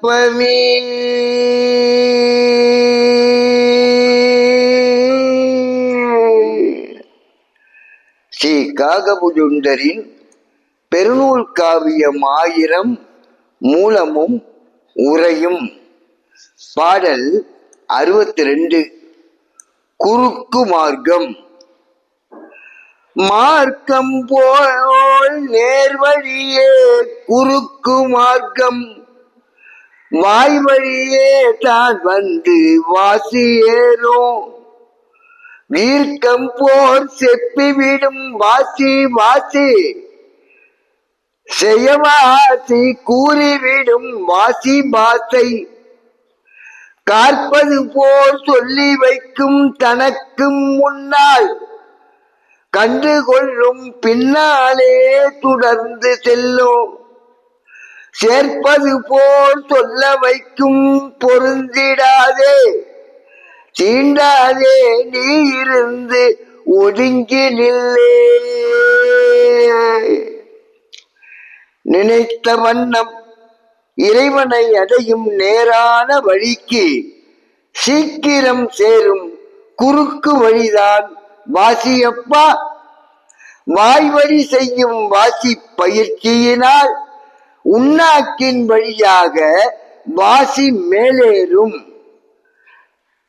ஸ்ரீ காகபுஜுண்டரின் பெருநூல் காவியம் ஆயிரம் மூலமும் உரையும் பாடல் அறுபத்தி ரெண்டு குறுக்கு மார்க்கம். மார்க்கம் போல் நேர்வழியே குறுக்கு மார்க்கம். வாய் வழியே தான் வந்து வாசி ஏறும் வீர்க்கம் போர் செப்பி விடும் வாசி வாசி. செய்யவாசி கூறிவிடும் வாசி பாசை காற்பது போல் சொல்லி வைக்கும் தனக்கும் முன்னால் கண்டு கொள்ளும் பின்னாலே தொடர்ந்து செல்லும். சேர்ப்பது போல் சொல்ல வைக்கும் பொருந்திடாதே. தீண்டாதே நீ இருந்து ஒதுங்கி நில்லே. நினைத்த வண்ணம் இறைவனை அடையும் நேரான வழிக்கு சீக்கிரம் சேரும் குறுக்கு வழிதான் வாசியப்பா. வாய்வழி செய்யும் வாசி பயிற்சியினால் உண்ணாக்கின் வழியாக வாசி மேலேறும்.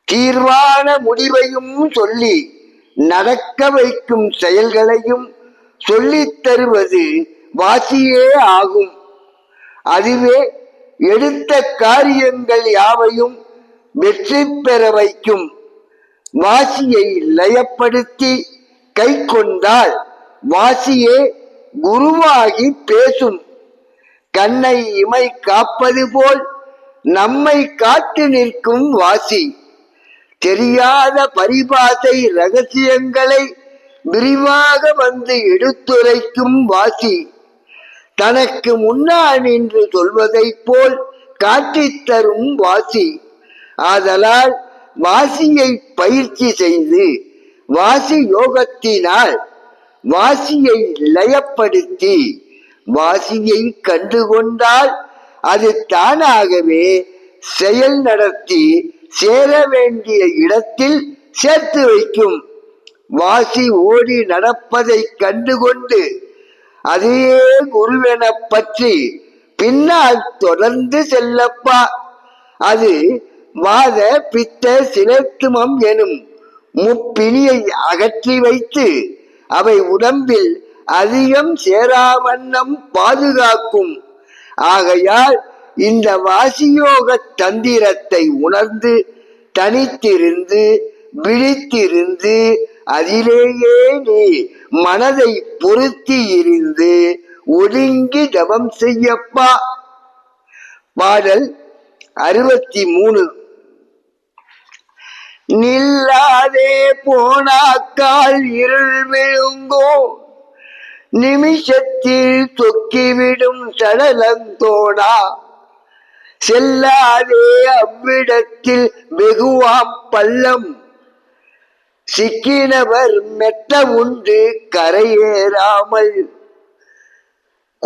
தீர்வான முடிவையும் சொல்லி நடக்க வைக்கும் செயல்களையும் சொல்லித் தருவது வாசியே ஆகும். அதுவே எடுத்த காரியங்கள் யாவையும் வெற்றி பெற வைக்கும். வாசியை லயப்படுத்தி கை கொண்டால் வாசியே குருவாகி பேசும். கண்ணை இமை காப்பது போல் நம்மை காத்து நிற்கும் வாசி. தெரியாத பரிபாசை ரகசியங்களை விரிவாக வந்து எடுத்துரைக்கும் வாசி. தனக்கு முன்னால் நின்று சொல்வதைப் போல் காட்டித் தரும் வாசி. ஆதலால் வாசியை பயிற்சி செய்து வாசி யோகத்தினால் வாசியை லயப்படுத்தி வாசியை கண்டுகொண்டால் அது தானாகவே செயல் நடத்தி சேர வேண்டிய இடத்தில் சேர்த்து வைக்கும். வாசி ஓடி நடப்பதை கண்டுகொண்டு அதையே குருவென பற்றி பின்னால் தொடர்ந்து செல்லப்பா. அது வாத பித்த சிலத்துமம் எனும் முப்பிணியை அகற்றி வைத்து அவை உடம்பில் அதிகம் சேராவண்ணம் பாதுகாக்கும். ஆகையால் இந்த வாசியோக தந்திரத்தை உணர்ந்து தனித்திருந்து விழித்திருந்து அதிலேயே நீ மனதை பொருத்தி இருந்து ஒடுங்கி தவம் செய்யப்பா. பாடல் அறுபத்தி மூணு நில்லாதே போனாக்கால் இருள் விழுங்கோ. நிமிஷத்தில் தொக்கிவிடும் சடலந்தோடா. செல்லாதே அவ்விடத்தில் வெகுவாம் பள்ளம். சிக்கினவர் மெத்த உண்டு கரையேறாமல்.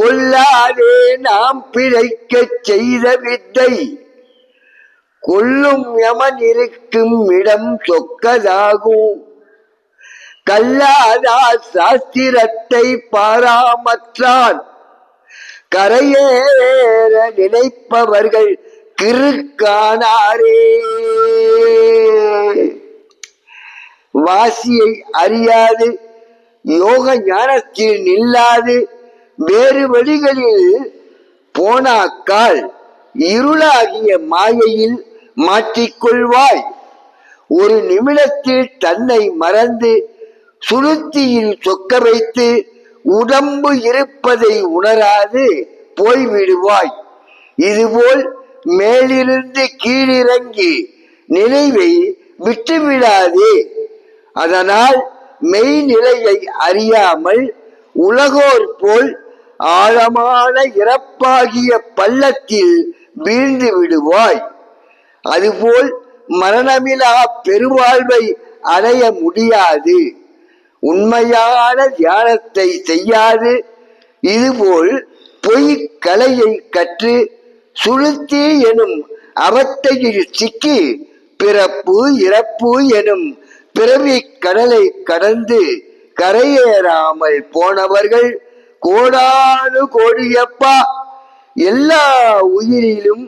கொல்லாதே நாம் பிழைக்கச் செய்த வித்தை. கொல்லும் யமன் இருக்கும் இடம் சொக்கதாகும். கல்லாதா சாஸ்திரத்தை பாராமற்றான். கரையேற நினைப்பவர்கள் கிருக்கானாரே. வாசியை அறியாது யோக ஞானத்தில் நில்லாது வேறு வழிகளில் போனாக்கால் இருளாகிய மாயையில் மாற்றிக்கொள்வாய். ஒரு நிமிடத்தில் தன்னை மறந்து சுளுத்தியில் சொக்க வைத்து உடம்பு இருப்பதை உணராது போய்விடுவாய். இதுபோல் மேலிருந்து கீழிறங்கி நினைவை விட்டுவிடாதே. அதனால் மெய்நிலையை அறியாமல் உலகோர் போல் ஆழமான இறப்பாகிய பள்ளத்தில் வீழ்ந்து விடுவாய். அதுபோல் மரணமிலா பெருவாழ்வை அடைய முடியாது. உண்மையான தியானத்தை செய்யாது. இதுபோல் பொய் கலையை கற்று சுளுத்தி எனும் அவத்தையில் சிக்கி பிறப்பு இறப்பு எனும் பிறவி கடலை கடந்து கரையேறாமல் போனவர்கள் கோடானு கோடியப்பா. எல்லா உயிரிலும்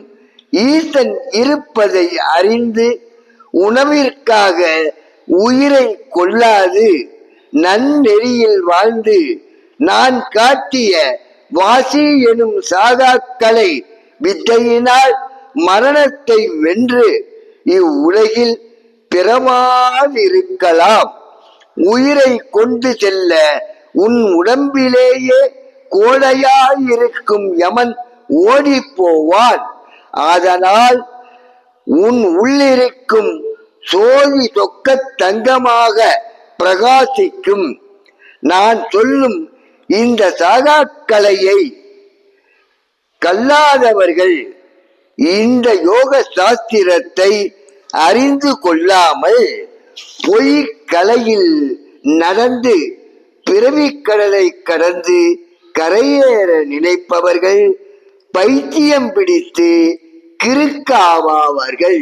ஈசன் இருப்பதை அறிந்து உணவிற்காக உயிரை கொல்லாது நன்னெறியில் வாழ்ந்து நான் காட்டிய வாசி எனும் சாதாக்களை வித்தையினால் மரணத்தை வென்று இவ்வுலகில் பிறமாதிருக்கலாம் உயிரை கொண்டு செல்ல உன் உடம்பிலேயே கோடையாயிருக்கும் யமன் ஓடிப் போவான் அதனால் உன் உள்ளிருக்கும் சோதி சொக்க தங்கமாக பிரகாசிக்கும். நான் சொல்லும் இந்த சாகாக்கலையை கல்லாதவர்கள் இந்த யோக சாஸ்திரத்தை அறிந்து கொள்ளாமல் பொய் கலையில் நடந்து பிறவிக்கடலை கடந்து கரையேற நினைப்பவர்கள் பைத்தியம் பிடித்து கிறுக்காவாவார்கள்.